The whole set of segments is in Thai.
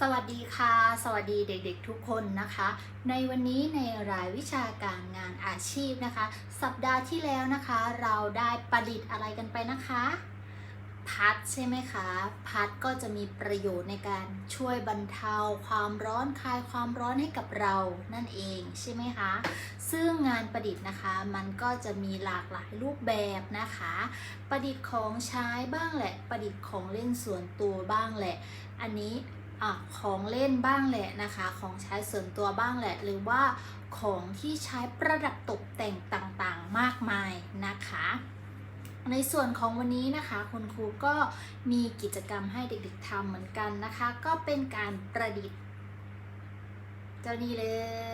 สวัสดีค่ะ สวัสดีเด็กๆทุกคนนะคะ ในวันนี้ในรายวิชาการงานอาชีพนะคะ สัปดาห์ที่แล้วนะคะ เราได้ประดิษฐ์อะไรกันไปนะคะ พัดใช่ไหมคะ พัดก็จะมีประโยชน์ในการช่วยบรรเทาความร้อนคลายความร้อนให้กับเรานั่นเองใช่ไหมคะ ซึ่งงานประดิษฐ์นะคะ มันก็จะมีหลากหลายรูปแบบนะคะ ประดิษฐ์ของใช้บ้างแหละ ประดิษฐ์ของเล่นส่วนตัวบ้างแหละ อันนี้ อของเล่นบ้างแหละนะคะ ของใช้ส่วนตัวบ้างแหละ หรือว่าของที่ใช้ประดับตกแต่งต่างๆมากมายนะคะ ในส่วนของวันนี้นะคะ คุณครูก็มีกิจกรรมให้เด็กๆทำเหมือนกันนะคะ ก็เป็นการประดิษฐ์เจ้านี่เล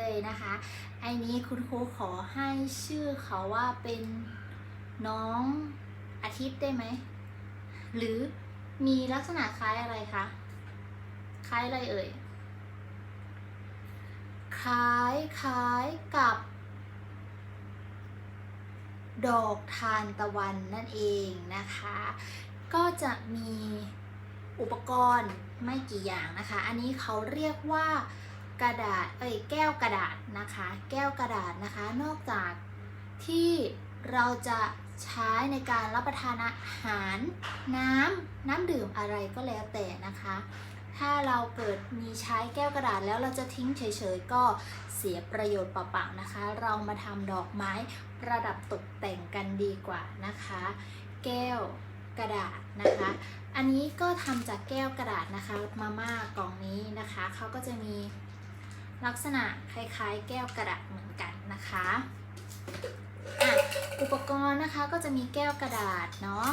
ยนะคะ ไอ้นี้คุณครูขอให้ชื่อเขาว่าเป็นน้องอาทิตย์ได้ไหม หรือมีลักษณะคล้ายอะไรคะ คล้ายอะไรเอ่ย คล้ายคล้ายกับ ดอกทานตะวันนั่นเองนะคะ ก็จะมีอุปกรณ์ไม่กี่อย่างนะคะ อันนี้เขาเรียกว่ากระดาษ เอ้ย แก้วกระดาษนะคะ แก้วกระดาษนะคะ นอกจากที่เราจะใช้ในการรับประทานอาหารน้ำน้ำดื่มอะไรก็แล้วแต่นะคะ ถ้าเราเกิดมีใช้แก้วกระดาษแล้วเราจะทิ้งเฉยๆ ก็เสียประโยชน์เปล่าๆนะคะ เรามาทำดอกไม้ประดับตกแต่งกันดีกว่านะคะ แก้วกระดาษนะคะ อันนี้ก็ทำจากแก้วกระดาษนะคะมาม่ากล่องนี้นะคะเขาก็จะมีลักษณะคล้ายๆ แก้วกระดาษเหมือนกันนะคะอะอุปกรณ์นะคะก็จะมีแก้วกระดาษเนาะ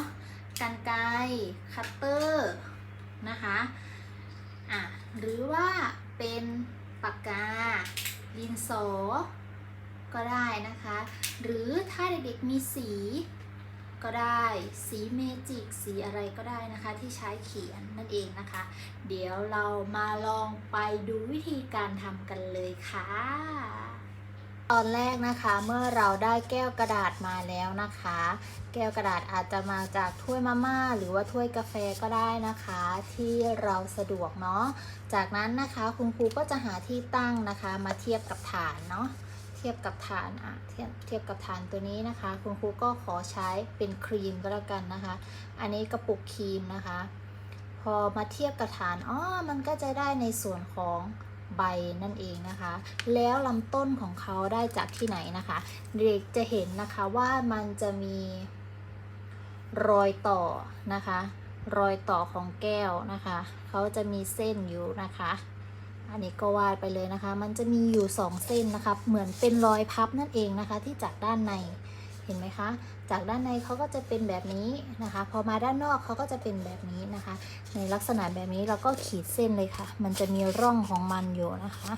กันไกรคัตเตอร์นะคะ อะหรือว่าเป็นปากกาดินสอ ก็ได้นะคะ หรือถ้าเด็กๆมีสีก็ได้สีเมจิกสีอะไรก็ได้นะคะที่ใช้เขียนนั่นเองนะคะ เดี๋ยวเรามาลองไปดูวิธีการทำกันเลยค่ะ ตอนแรกนะคะเมื่อเราได้แก้วกระดาษมาแล้วนะคะ แก้วกระดาษอาจจะมาจากถ้วยมาม่าหรือว่าถ้วยกาแฟก็ได้นะคะ ที่เราสะดวกเนาะจากนั้นนะคะคุณครูก็จะหาที่ตั้งนะคะ มาเทียบกับฐานเนาะเทียบกับฐานอะเทียบเทียบกับฐานตัวนี้นะคะ คุณครูก็ขอใช้เป็นครีมก็แล้วกันนะคะ อันนี้กระปุกครีมนะคะ พอมาเทียบกับฐานอ๋อมันก็จะได้ในส่วนของ ใบนั่นเองนะคะ แล้วลำต้นของเขาได้จากที่ไหนนะคะ เด็กจะเห็นนะคะว่ามันจะมีรอยต่อนะคะ รอยต่อของแก้วนะคะ เขาจะมีเส้นอยู่นะคะ อันนี้ก็วาดไปเลยนะคะ มันจะมีอยู่ 2 เส้นนะคะ เหมือนเป็นรอยพับนั่นเองนะคะที่จากด้านใน เห็นไหมคะ จากด้านในเขาก็จะเป็นแบบนี้นะคะ พอมาด้านนอกเขาก็จะเป็นแบบนี้นะคะ ในลักษณะแบบนี้เราก็ขีดเส้นเลยค่ะ มันจะมีร่องของมันอยู่นะคะ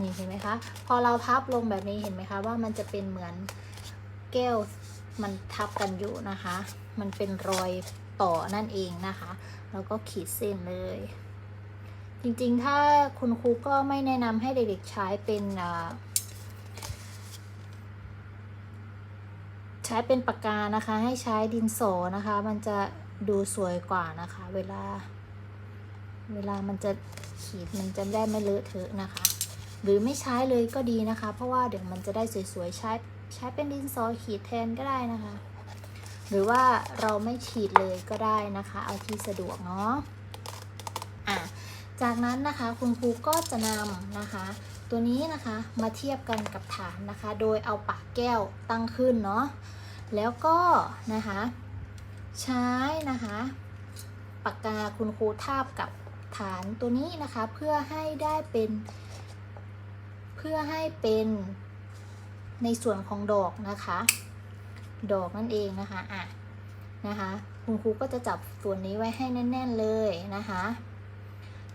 นี่เห็นไหมคะ พอเราพับลงแบบนี้เห็นไหมคะ ว่ามันจะเป็นเหมือนแก้วมันทับกันอยู่นะคะ มันเป็นรอยต่อนั่นเองนะคะแล้วก็ขีดเส้นเลย จริงๆ ถ้าคุณครูก็ไม่แนะนำให้เด็กๆใช้เป็นอ่า ใช้เป็นปากกานะคะ ให้ใช้ดินสอนะคะ มันจะดูสวยกว่านะคะ เวลา เวลามันจะขีดมันจะได้ไม่เลอะเทอะนะคะ หรือไม่ใช้เลยก็ดีนะคะ เพราะว่าเดี๋ยวมันจะได้สวยๆใช้ใช้เป็นดินสอขีดแทนก็ได้นะคะ หรือว่าเราไม่ขีดเลยก็ได้นะคะ เอาที่สะดวกเนาะอะจากนั้นนะคะคุณครูก็จะนำนะคะ ตัวนี้นะคะมาเทียบกันกับฐานนะคะ โดยเอาปากแก้วตั้งขึ้นเนาะแล้วก็นะคะใช้นะคะปากกาคุณครูทาบกับฐานตัวนี้นะคะเพื่อให้ได้เป็น เพื่อให้เป็นในส่วนของดอกนะคะ ดอกนั่นเองนะคะอะนะคะคุณครูก็จะจับส่วนนี้ไว้ให้แน่น ๆเลยนะคะ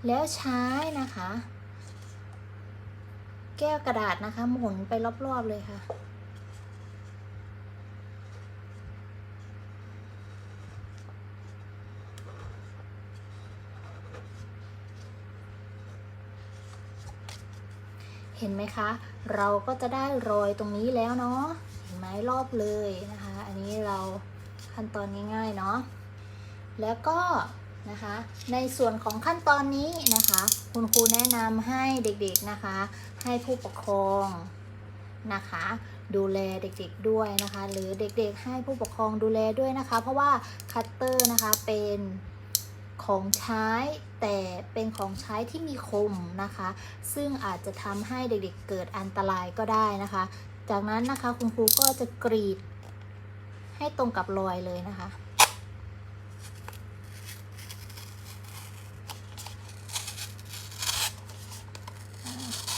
แล้วใช้นะคะ แก้วกระดาษนะคะ หมุนไปรอบ ๆ เลยค่ะ เห็นไหมคะ เราก็จะได้รอยตรงนี้แล้วเนาะเห็นไหมรอบเลยนะคะ อันนี้เราขั้นตอนง่ายๆเนาะแล้วก็ นะคะ ในส่วนของขั้นตอนนี้นะคะ คุณครูแนะนำให้เด็กๆนะคะ ให้ผู้ปกครองนะคะ ดูแลเด็กๆด้วยนะคะ หรือเด็กๆให้ผู้ปกครองดูแลด้วยนะคะ เพราะว่าคัตเตอร์นะคะเป็นของใช้แต่เป็นของใช้ที่มีคมนะคะ ซึ่งอาจจะทำให้เด็กๆเกิดอันตรายก็ได้นะคะ จากนั้นนะคะคุณครูก็จะกรีดให้ตรงกับรอยเลยนะคะ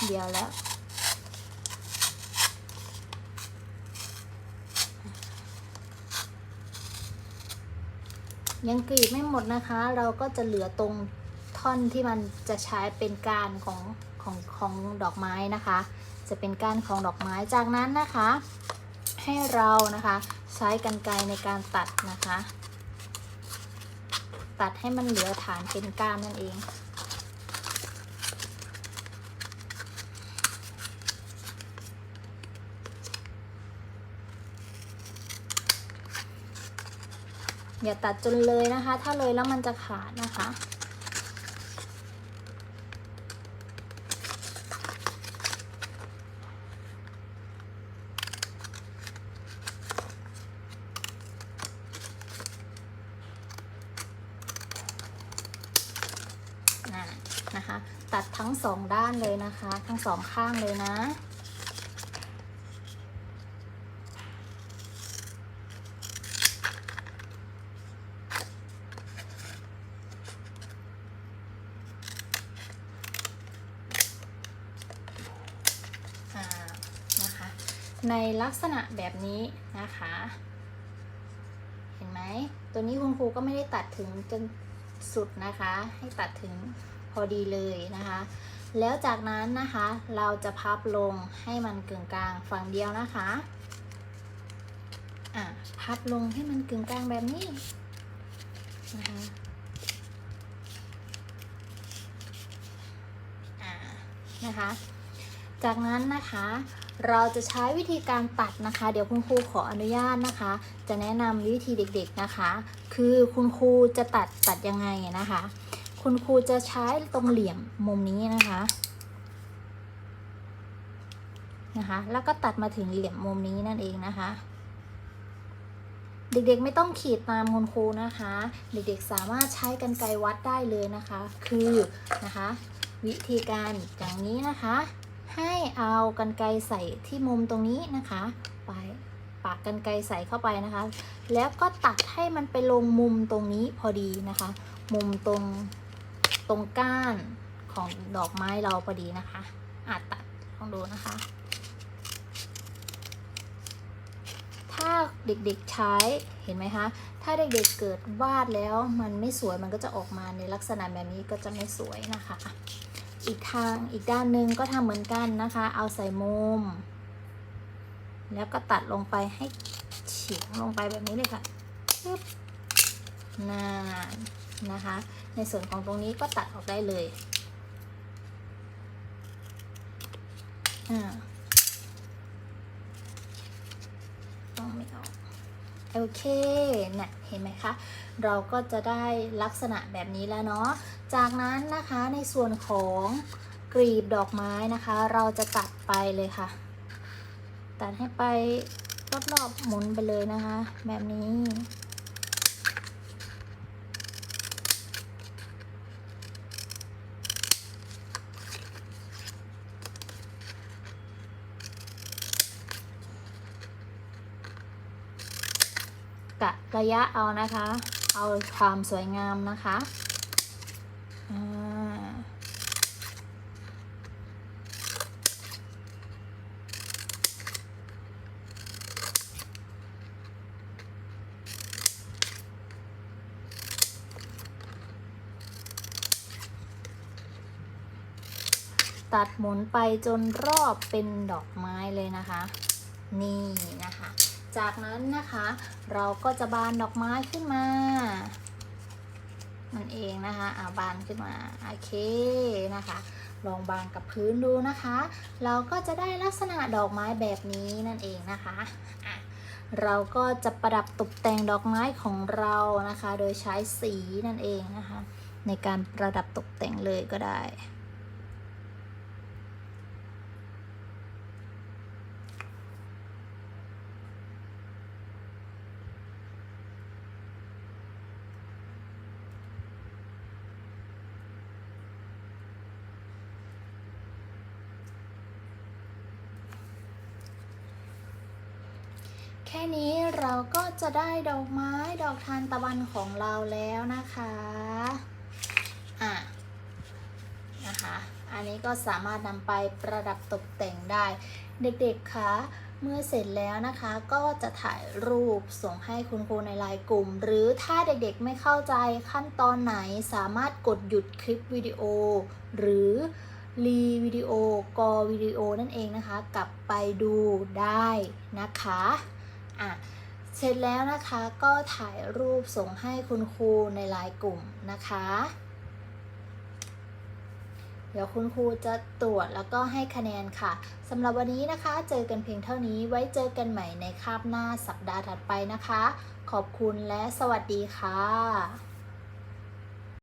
เดียวแล้ว ยังกรีดไม่หมดนะคะ เราก็จะเหลือตรงท่อนที่มันจะใช้เป็นก้านของของของดอกไม้นะคะ จะเป็นก้านของดอกไม้จากนั้นนะคะ ให้เรานะคะใช้กรรไกรในการตัดนะคะ ตัดให้มันเหลือฐานเป็นก้านนั่นเอง อย่าตัดจนเลยนะคะ ถ้าเลยแล้วมันจะขาดนะคะน่ะนะคะ ตัดทั้งสองด้านเลยนะคะ ทั้งสองข้างเลยนะ อ่านะคะ ในลักษณะแบบนี้นะคะ เห็นไหม ตัวนี้คุณครูก็ไม่ได้ตัดถึงจนสุดนะคะ ให้ตัดถึงพอดีเลยนะคะ แล้วจากนั้นนะคะ เราจะพับลงให้มันกึ่งกลางฝั่งเดียวนะคะอะพับลงให้มันกึ่งกลางแบบนี้นะคะอ่านะคะ จากนั้นนะคะ เราจะใช้วิธีการตัดนะคะ เดี๋ยวคุณครูขออนุญาตนะคะ จะแนะนำวิธีเด็ก ๆนะคะ คือคุณครูจะตัดตัดยังไงนะคะ คุณครูจะใช้ตรงเหลี่ยมมุมนี้นะคะนะคะ แล้วก็ตัดมาถึงเหลี่ยมมุมนี้นั่นเองนะคะ เด็กๆไม่ต้องขีดตามคุณครูนะคะ เด็กๆสามารถใช้กันไกรวัดได้เลยนะคะ คือนะคะ วิธีการอย่างนี้นะคะ ให้เอากันไกรใส่ที่มุมตรงนี้นะคะ ไปปากกันไกรใส่เข้าไปนะคะ แล้วก็ตัดให้มันไปลงมุมตรงนี้พอดีนะคะ มุมตรงตรงก้านของดอกไม้เราพอดีนะคะอาจตัดลองดูนะคะ ถ้าเด็กๆใช้เห็นไหมคะ ถ้าเด็กๆเกิดวาดแล้วมันไม่สวยมันก็จะออกมาในลักษณะแบบนี้ก็จะไม่สวยนะคะ อีกทางอีกด้านหนึ่งก็ทำเหมือนกันนะคะ เอาใส่มุม แล้วก็ตัดลงไปให้เฉียงลงไปแบบนี้เลยค่ะปึ๊บนานนะคะ ในส่วนของตรงนี้ก็ตัดออกได้เลยอ่าต้องไม่ออกโอเคเนี่ยเห็นไหมคะ เราก็จะได้ลักษณะแบบนี้แล้วเนาะ จากนั้นนะคะในส่วนของกรีบดอกไม้นะคะ เราจะตัดไปเลยค่ะ ตัดให้ไปรอบๆหมุนไปเลยนะคะ แบบนี้ กะระยะเอานะคะ เอาความสวยงามนะคะ ตัดหมุนไปจนรอบเป็นดอกไม้เลยนะคะ นี่นะคะ จากนั้นนะคะเราก็จะบานดอกไม้ขึ้นมา มันเองนะคะอ่าบานขึ้นมาโอเคนะคะ ลองบางกับพื้นดูนะคะ เราก็จะได้ลักษณะดอกไม้แบบนี้นั่นเองนะคะอะเราก็จะประดับตกแต่งดอกไม้ของเรานะคะ โดยใช้สีนั่นเองนะคะ ในการประดับตกแต่งเลยก็ได้ นี้เราก็จะได้ดอกไม้ดอกทานตะวันของเราแล้วนะคะ อะ นะคะ อันนี้ก็สามารถนำไปประดับตกแต่งได้ เด็กๆคะเมื่อเสร็จแล้วนะคะก็จะถ่ายรูปส่งให้คุณครูในไลน์กลุ่ม หรือถ้าเด็กๆไม่เข้าใจขั้นตอนไหนสามารถกดหยุดคลิปวิดีโอ หรือรีวิดีโอกอวิดีโอนั่นเองนะคะ กลับไปดูได้นะคะ อะเสร็จแล้วนะคะก็ถ่ายรูปส่งให้คุณครูในไลน์กลุ่มนะคะ เดี๋ยวคุณครูจะตรวจแล้วก็ให้คะแนนค่ะสำหรับวันนี้นะคะ เจอกันเพียงเท่านี้ไว้เจอกันใหม่ในคาบหน้าสัปดาห์ถัดไปนะคะ ขอบคุณและสวัสดีค่ะ